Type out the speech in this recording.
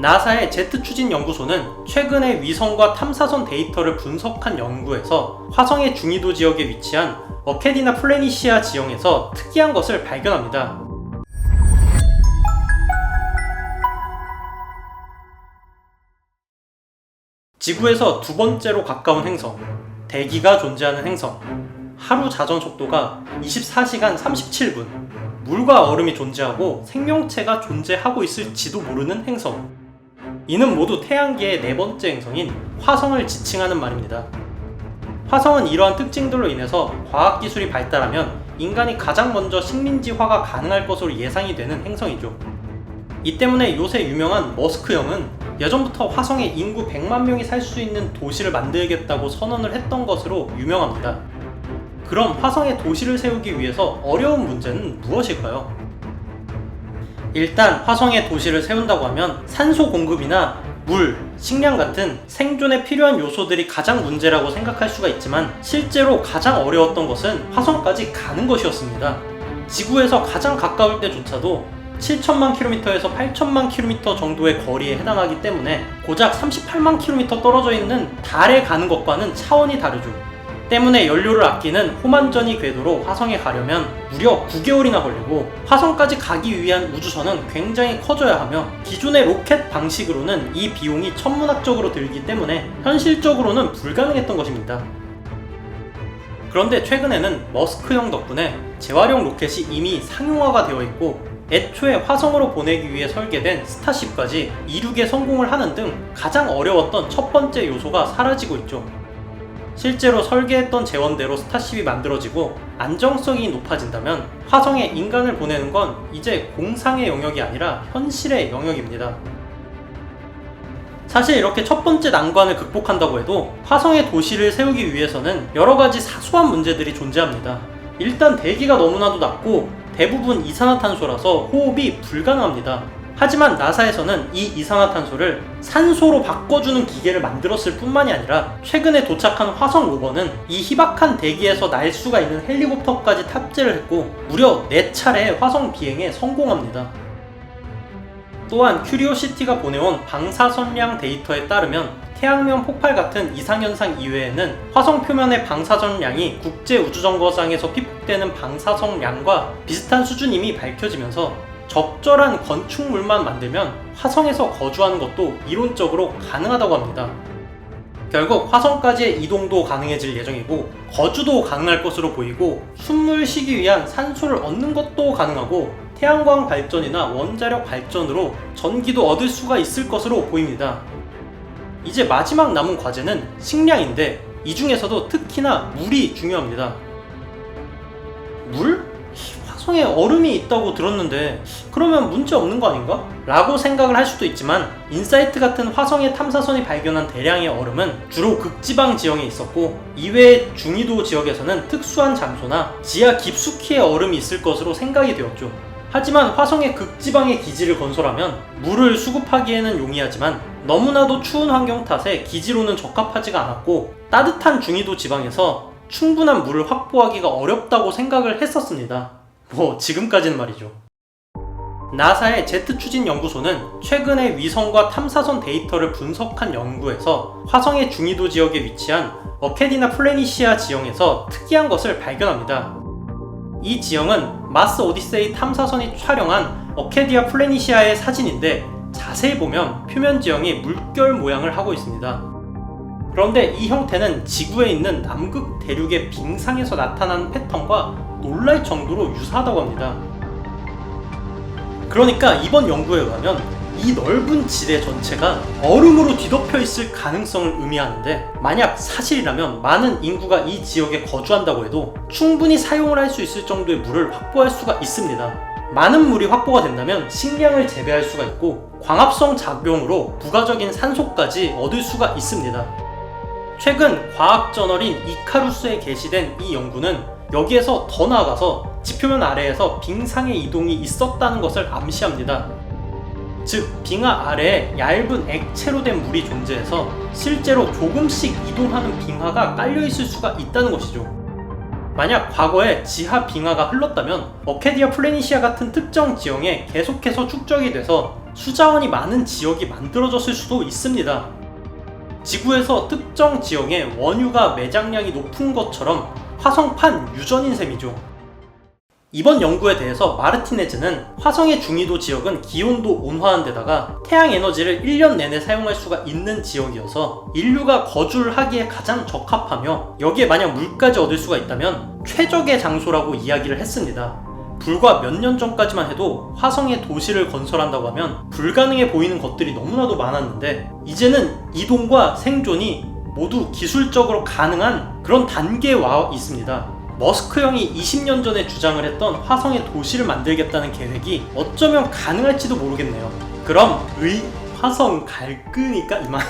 나사의 제트 추진 연구소는 최근에 위성과 탐사선 데이터를 분석한 연구에서 화성의 중위도 지역에 위치한 어케디나 플래니시아 지형에서 특이한 것을 발견합니다. 지구에서 두 번째로 가까운 행성, 대기가 존재하는 행성, 하루 자전 속도가 24시간 37분, 물과 얼음이 존재하고 생명체가 존재하고 있을지도 모르는 행성. 이는 모두 태양계의 네 번째 행성인 화성을 지칭하는 말입니다. 화성은 이러한 특징들로 인해서 과학기술이 발달하면 인간이 가장 먼저 식민지화가 가능할 것으로 예상이 되는 행성이죠. 이 때문에 요새 유명한 머스크 형은 예전부터 화성에 인구 100만 명이 살 수 있는 도시를 만들겠다고 선언을 했던 것으로 유명합니다. 그럼 화성에 도시를 세우기 위해서 어려운 문제는 무엇일까요? 일단 화성에 도시를 세운다고 하면 산소 공급이나 물, 식량 같은 생존에 필요한 요소들이 가장 문제라고 생각할 수가 있지만 실제로 가장 어려웠던 것은 화성까지 가는 것이었습니다. 지구에서 가장 가까울 때조차도 7천만 킬로미터에서 8천만 킬로미터 정도의 거리에 해당하기 때문에 고작 38만 킬로미터 떨어져 있는 달에 가는 것과는 차원이 다르죠. 때문에 연료를 아끼는 호만전이 궤도로 화성에 가려면 무려 9개월이나 걸리고 화성까지 가기 위한 우주선은 굉장히 커져야 하며 기존의 로켓 방식으로는 이 비용이 천문학적으로 들기 때문에 현실적으로는 불가능했던 것입니다. 그런데 최근에는 머스크형 덕분에 재활용 로켓이 이미 상용화가 되어 있고 애초에 화성으로 보내기 위해 설계된 스타쉽까지 이륙에 성공을 하는 등 가장 어려웠던 첫 번째 요소가 사라지고 있죠. 실제로 설계했던 재원대로 스타쉽이 만들어지고 안정성이 높아진다면 화성에 인간을 보내는 건 이제 공상의 영역이 아니라 현실의 영역입니다. 사실 이렇게 첫 번째 난관을 극복한다고 해도 화성에 도시를 세우기 위해서는 여러 가지 사소한 문제들이 존재합니다. 일단 대기가 너무나도 낮고 대부분 이산화탄소라서 호흡이 불가능합니다. 하지만 나사에서는 이 이산화탄소를 산소로 바꿔주는 기계를 만들었을 뿐만이 아니라 최근에 도착한 화성 로버는 이 희박한 대기에서 날 수가 있는 헬리콥터까지 탑재를 했고 무려 4차례 화성 비행에 성공합니다. 또한 큐리오시티가 보내온 방사선량 데이터에 따르면 태양면 폭발 같은 이상현상 이외에는 화성 표면의 방사선량이 국제우주정거장에서 피폭되는 방사선량과 비슷한 수준임이 밝혀지면서 적절한 건축물만 만들면 화성에서 거주하는 것도 이론적으로 가능하다고 합니다. 결국 화성까지의 이동도 가능해질 예정이고 거주도 가능할 것으로 보이고 숨을 쉬기 위한 산소를 얻는 것도 가능하고 태양광 발전이나 원자력 발전으로 전기도 얻을 수가 있을 것으로 보입니다. 이제 마지막 남은 과제는 식량인데 이 중에서도 특히나 물이 중요합니다. 물? 화성에 얼음이 있다고 들었는데 그러면 문제 없는 거 아닌가? 라고 생각을 할 수도 있지만 인사이트 같은 화성의 탐사선이 발견한 대량의 얼음은 주로 극지방 지형에 있었고 이외의 중위도 지역에서는 특수한 장소나 지하 깊숙이의 얼음이 있을 것으로 생각이 되었죠. 하지만 화성의 극지방의 기지를 건설하면 물을 수급하기에는 용이하지만 너무나도 추운 환경 탓에 기지로는 적합하지가 않았고 따뜻한 중위도 지방에서 충분한 물을 확보하기가 어렵다고 생각을 했었습니다. 뭐 지금까지는 말이죠. 나사의 제트 추진 연구소는 최근에 위성과 탐사선 데이터를 분석한 연구에서 화성의 중위도 지역에 위치한 어케디나 플래니시아 지형에서 특이한 것을 발견합니다. 이 지형은 마스 오디세이 탐사선이 촬영한 어케디아 플래니시아의 사진인데 자세히 보면 표면 지형이 물결 모양을 하고 있습니다. 그런데 이 형태는 지구에 있는 남극 대륙의 빙상에서 나타난 패턴과 놀랄 정도로 유사하다고 합니다. 그러니까 이번 연구에 의하면 이 넓은 지대 전체가 얼음으로 뒤덮여 있을 가능성을 의미하는데 만약 사실이라면 많은 인구가 이 지역에 거주한다고 해도 충분히 사용을 할 수 있을 정도의 물을 확보할 수가 있습니다. 많은 물이 확보가 된다면 식량을 재배할 수가 있고 광합성 작용으로 부가적인 산소까지 얻을 수가 있습니다. 최근 과학 저널인 이카루스에 게시된 이 연구는 여기에서 더 나아가서 지표면 아래에서 빙상의 이동이 있었다는 것을 암시합니다. 즉, 빙하 아래에 얇은 액체로 된 물이 존재해서 실제로 조금씩 이동하는 빙하가 깔려 있을 수가 있다는 것이죠. 만약 과거에 지하 빙하가 흘렀다면 어케디아 플래니시아 같은 특정 지형에 계속해서 축적이 돼서 수자원이 많은 지역이 만들어졌을 수도 있습니다. 지구에서 특정 지역에 원유가 매장량이 높은 것처럼 화성판 유전인 셈이죠. 이번 연구에 대해서 마르티네즈는 화성의 중위도 지역은 기온도 온화한 데다가 태양 에너지를 1년 내내 사용할 수가 있는 지역이어서 인류가 거주를 하기에 가장 적합하며 여기에 만약 물까지 얻을 수가 있다면 최적의 장소라고 이야기를 했습니다. 불과 몇 년 전까지만 해도 화성에 도시를 건설한다고 하면 불가능해 보이는 것들이 너무나도 많았는데 이제는 이동과 생존이 모두 기술적으로 가능한 그런 단계에 와 있습니다. 머스크 형이 20년 전에 주장을 했던 화성에 도시를 만들겠다는 계획이 어쩌면 가능할지도 모르겠네요. 그럼 의 화성 갈 끄니까 이만